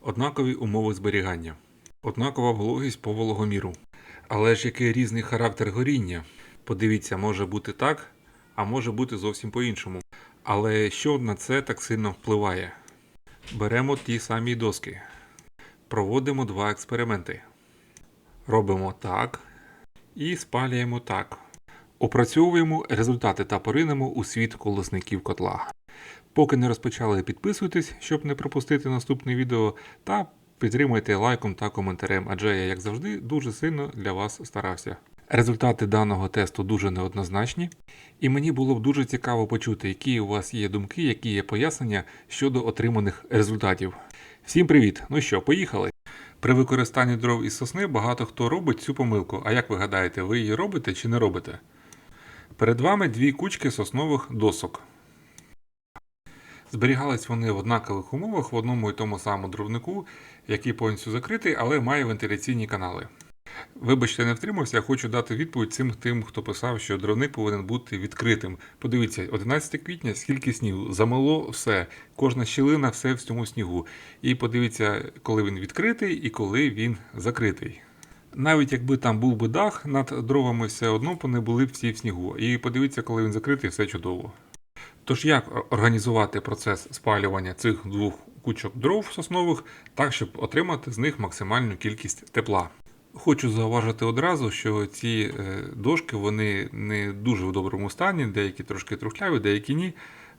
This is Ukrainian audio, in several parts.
Однакові умови зберігання, однакова вологість по вологоміру. Але ж який різний характер горіння. Подивіться, може бути так, а може бути зовсім по-іншому. Але що на це так сильно впливає? Беремо ті самі доски, проводимо два експерименти. Робимо так і спалюємо так. Опрацьовуємо результати та поринемо у світ колосників котла. Поки не розпочали, підписуйтесь, щоб не пропустити наступне відео, та підтримуйте лайком та коментарем, адже я, як завжди, дуже сильно для вас старався. Результати даного тесту дуже неоднозначні, і мені було б дуже цікаво почути, які у вас є думки, які є пояснення щодо отриманих результатів. Всім привіт! Ну що, поїхали? При використанні дров із сосни багато хто робить цю помилку. А як ви гадаєте, ви її робите чи не робите? Перед вами дві кучки соснових досок. Зберігались вони в однакових умовах в одному і тому самому дровнику, який повністю закритий, але має вентиляційні канали. Вибачте, не втримався, я хочу дати відповідь цим тим, хто писав, що дровник повинен бути відкритим. Подивіться, 11 квітня, скільки снігу, замело все, кожна щілина, все в цьому снігу. І подивіться, коли він відкритий і коли він закритий. Навіть якби там був би дах над дровами, все одно вони були б всі в снігу. І подивіться, коли він закритий, все чудово. Тож як організувати процес спалювання цих двох кучок дров соснових так, щоб отримати з них максимальну кількість тепла? Хочу зауважити одразу, що ці е, дошки вони не дуже в доброму стані, деякі трошки трухляві, деякі ні.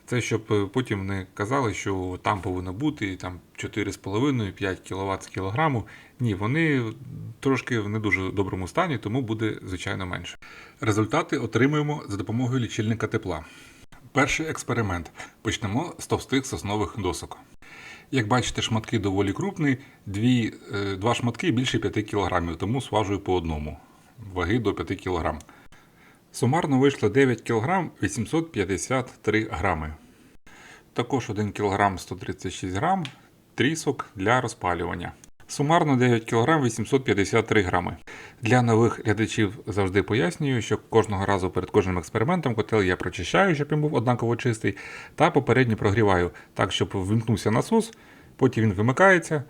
Це щоб е, потім не казали, що там повинно бути там 4,5-5 кВт з кілограму. Ні, вони трошки в не дуже доброму стані, тому буде звичайно менше. Результати отримуємо за допомогою лічильника тепла. Перший експеримент. Почнемо з товстих соснових досок. Як бачите, шматки доволі крупні, дві, е, два шматки більше 5 кг, тому зважую по одному. Ваги до 5 кг. Сумарно вийшло 9 кг 853 грами. Також 1 кг 136 грам трісок для розпалювання. Сумарно 9 кг 853 грами. Для нових глядачів завжди пояснюю, що кожного разу перед кожним експериментом котел я прочищаю, щоб він був однаково чистий, та попередньо прогріваю, так, щоб вимкнувся насос, потім він вимикається.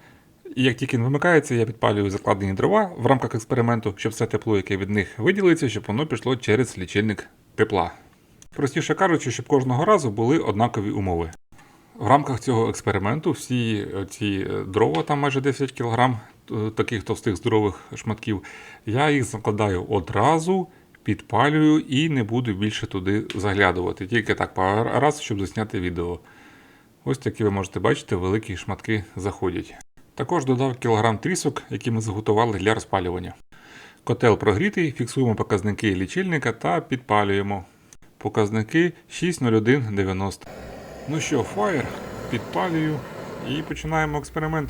І як тільки він вимикається, я підпалюю закладені дрова в рамках експерименту, щоб все тепло, яке від них виділиться, щоб воно пішло через лічильник тепла. Простіше кажучи, щоб кожного разу були однакові умови. В рамках цього експерименту всі ці дрова, там майже 10 кг, таких товстих здорових шматків, я їх закладаю одразу, підпалюю і не буду більше туди заглядувати. Тільки так раз, щоб засняти відео. Ось такі ви можете бачити, великі шматки заходять. Також додав кілограм трісок, які ми заготували для розпалювання. Котел прогрітий, фіксуємо показники лічильника та підпалюємо. Показники 60190. Ну що, фаєр, підпалюю і починаємо експеримент.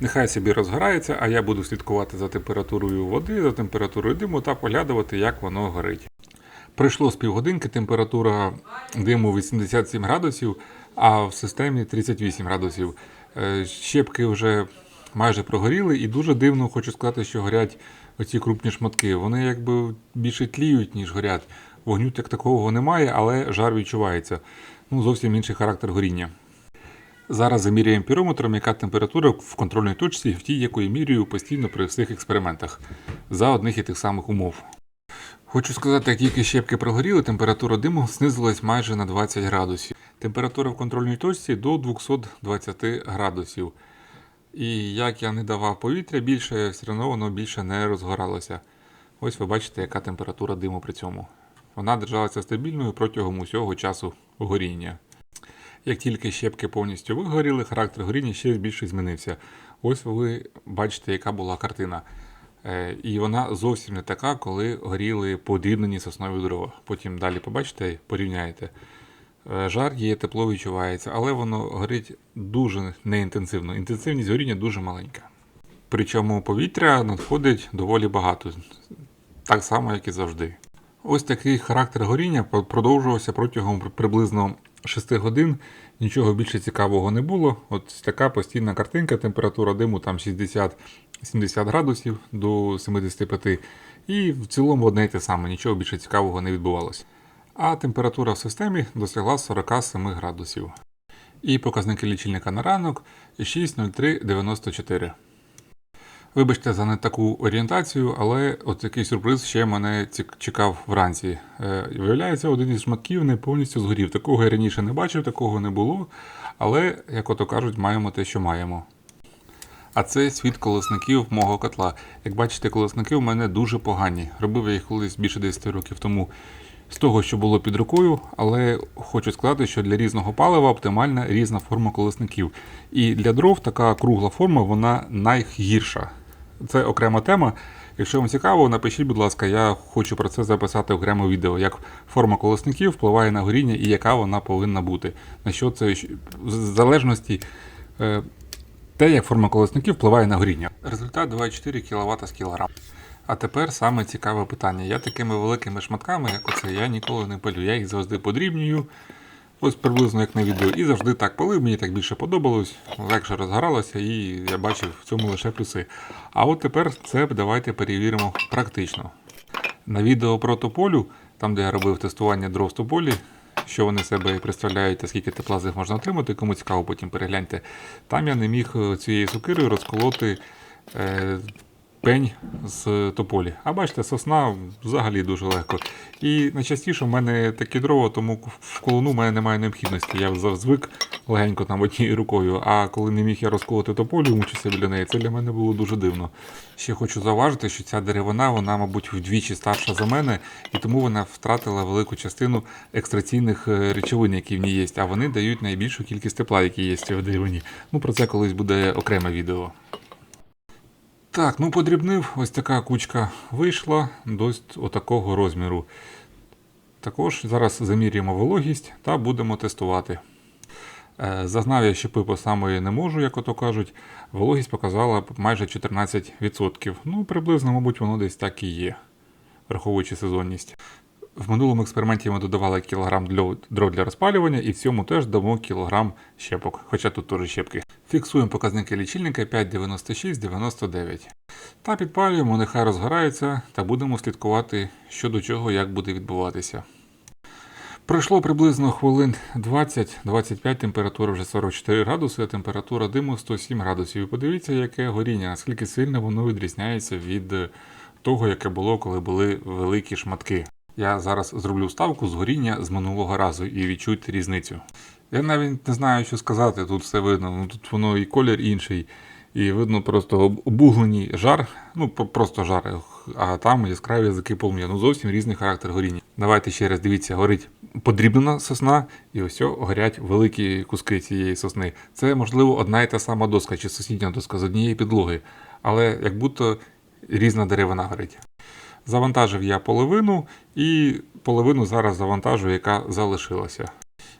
Нехай собі розгорається, а я буду слідкувати за температурою води, за температурою диму та поглядувати, як воно горить. Пройшло з півгодинки, температура диму 87 градусів, а в системі 38 градусів. Е, Щепки вже майже прогоріли, і дуже дивно хочу сказати, що горять оці крупні шматки. Вони якби більше тліють, ніж горять. Вогню як такого немає, але жар відчувається. Ну, зовсім інший характер горіння. Зараз заміряємо пірометром, яка температура в контрольній точці, в тій, якої міряю постійно при всіх експериментах за одних і тих самих умов. Хочу сказати, як тільки щепки прогоріли, температура диму знизилась майже на 20 градусів. Температура в контрольній точці до 220 градусів. І як я не давав повітря більше, все одно воно більше не розгоралося. Ось ви бачите, яка температура диму при цьому. Вона держалася стабільною протягом усього часу горіння. Як тільки щепки повністю вигоріли, характер горіння ще більше змінився. Ось ви бачите, яка була картина. Е, І вона зовсім не така, коли горіли подрібнені соснові дрова. Потім далі побачите, порівняєте. Е, Жар є, тепло відчувається, але воно горить дуже неінтенсивно. Інтенсивність горіння дуже маленька. Причому повітря надходить доволі багато, так само, як і завжди. Ось такий характер горіння продовжувався протягом приблизно 6 годин. Нічого більше цікавого не було. От така постійна картинка, температура диму там 60-70 градусів до 75. І в цілому одне й те саме, нічого більше цікавого не відбувалося. А температура в системі досягла 47 градусів. І показники лічильника на ранок 6.03.94. Вибачте за не таку орієнтацію, але от такий сюрприз ще мене чекав вранці. Е, виявляється, один із шматків не повністю згорів. Такого я раніше не бачив, такого не було. Але, як ото кажуть, маємо те, що маємо. А це світ колесників мого котла. Як бачите, колесники в мене дуже погані. Робив я їх колись більше 10 років тому з того, що було під рукою, але хочу сказати, що для різного палива оптимальна різна форма колесників. І для дров така кругла форма вона найгірша. Це окрема тема. Якщо вам цікаво, напишіть, будь ласка, я хочу про це записати окреме відео, як форма колесників впливає на горіння і яка вона повинна бути. На що це в залежності е, те, як форма колесників впливає на горіння. Результат 24 кВт з кілограм. А тепер саме цікаве питання. Я такими великими шматками, як оце, я ніколи не палю. Я їх завжди подрібнюю. Ось приблизно як на відео. І завжди так палив, мені так більше подобалось, легше розгоралося, і я бачив в цьому лише плюси. А от тепер це давайте перевіримо практично. На відео про тополю, там де я робив тестування дров з тополі, що вони себе представляють та скільки тепла з них можна отримати, кому цікаво, потім перегляньте. Там я не міг е, цією сокирою розколоти е, пень з тополі. А бачите, сосна взагалі дуже легко. І найчастіше в мене такі дрова, тому в колону в мене немає необхідності. Я звик легенько там однією рукою. А коли не міг я розколоти тополю, мучився біля неї, це для мене було дуже дивно. Ще хочу зауважити, що ця деревина, вона, мабуть, вдвічі старша за мене, і тому вона втратила велику частину екстраційних е, речовин, які в ній є, а вони дають найбільшу кількість тепла, які є в деревині. Ну про це колись буде окреме відео. Так, ну подрібнив, ось така кучка вийшла досить отакого розміру. Також зараз замірюємо вологість та будемо тестувати. Е, Зазнав я щепи по самої не можу, як ото кажуть. Вологість показала майже 14%. Ну, приблизно, мабуть, воно десь так і є, враховуючи сезонність. В минулому експерименті ми додавали кілограм дров для розпалювання і в цьому теж дамо кілограм щепок, хоча тут теж щепки. Фіксуємо показники лічильника 5,96,99. Та підпалюємо, нехай розгорається, та будемо слідкувати, що до чого, як буде відбуватися. Пройшло приблизно хвилин 20-25, температура вже 44 градуси, а температура диму 107 градусів. І подивіться, яке горіння, наскільки сильно воно відрізняється від того, яке було, коли були великі шматки. Я зараз зроблю ставку з горіння з минулого разу і відчуйте різницю. Я навіть не знаю, що сказати, тут все видно. Ну, тут воно і колір інший, і видно просто об- обуглений жар, ну просто жар, а там яскраві язики полум'я. Ну зовсім різний характер горіння. Давайте ще раз дивіться, горить подрібнена сосна, і ось горять великі куски цієї сосни. Це можливо одна і та сама доска чи сусідня доска з однієї підлоги, але як будто різна деревина горить. Завантажив я половину і половину зараз завантажу, яка залишилася.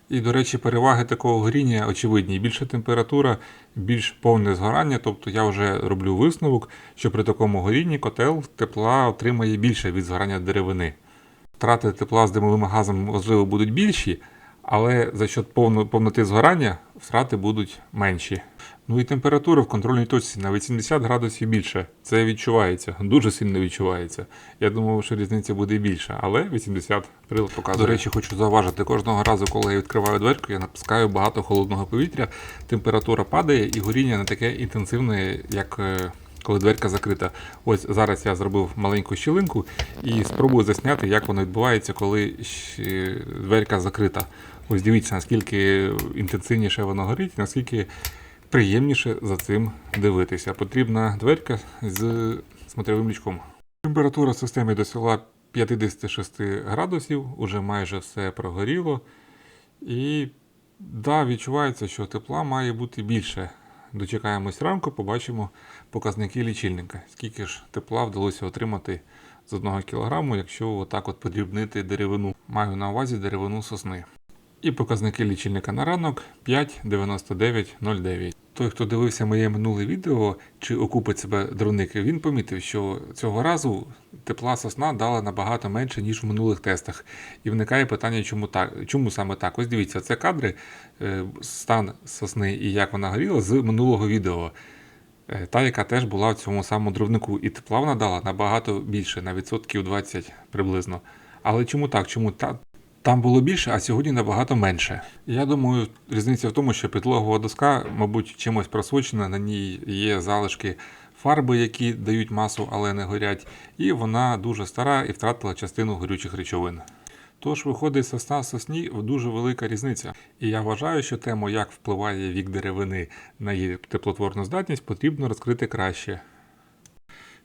І, до речі, переваги такого горіння очевидні. Більша температура, більш повне згорання, тобто я вже роблю висновок, що при такому горінні котел тепла отримає більше від згорання деревини. Втрати тепла з димовим газом, можливо, будуть більші, але за счет повноти згорання втрати будуть менші. Ну і температура в контрольній точці на 80 градусів більше. Це відчувається, дуже сильно відчувається. Я думав, що різниця буде більша, але 80 прилад показує. До речі, хочу зауважити, кожного разу, коли я відкриваю дверку, я напускаю багато холодного повітря, температура падає і горіння не таке інтенсивне, як. е, Коли дверка закрита. Ось зараз я зробив маленьку щілинку і спробую засняти, як воно відбувається, коли дверка закрита. Ось дивіться, наскільки інтенсивніше воно горить, наскільки приємніше за цим дивитися. Потрібна дверка з смотровим лючком. Температура в системі досягла 56 градусів, уже майже все прогоріло. І да, відчувається, що тепла має бути більше. Дочекаємось ранку, побачимо показники лічильника. Скільки ж тепла вдалося отримати з 1 кг, якщо отак от подрібнити деревину. Маю на увазі деревину сосни. І показники лічильника на ранок 5,9909. Той, хто дивився моє минуле відео, чи окупить себе дровник, він помітив, що цього разу тепла сосна дала набагато менше, ніж в минулих тестах. І виникає питання, чому так? Чому саме так? Ось дивіться, це кадри, е, стан сосни і як вона горіла з минулого відео. Е, Та, яка теж була в цьому самому дровнику, і тепла вона дала набагато більше, на відсотків 20 приблизно. Але чому так? Чому та, Там було більше, а сьогодні набагато менше. Я думаю, різниця в тому, що підлогова доска, мабуть, чимось просочена, на ній є залишки фарби, які дають масу, але не горять, і вона дуже стара і втратила частину горючих речовин. Тож виходить сосна сосні дуже велика різниця. І я вважаю, що тему, як впливає вік деревини на її теплотворну здатність, потрібно розкрити краще.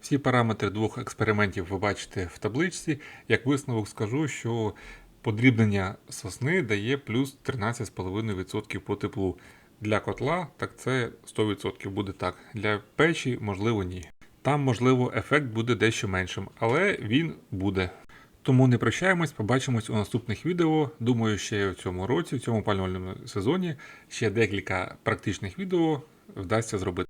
Всі параметри двох експериментів ви бачите в табличці. Як висновок скажу, що подрібнення сосни дає плюс 13,5% по теплу. Для котла так це 100% буде так. Для печі, можливо, ні. Там, можливо, ефект буде дещо меншим, але він буде. Тому не прощаємось, побачимось у наступних відео. Думаю, ще в цьому році, в цьому пальнольному сезоні, ще декілька практичних відео вдасться зробити.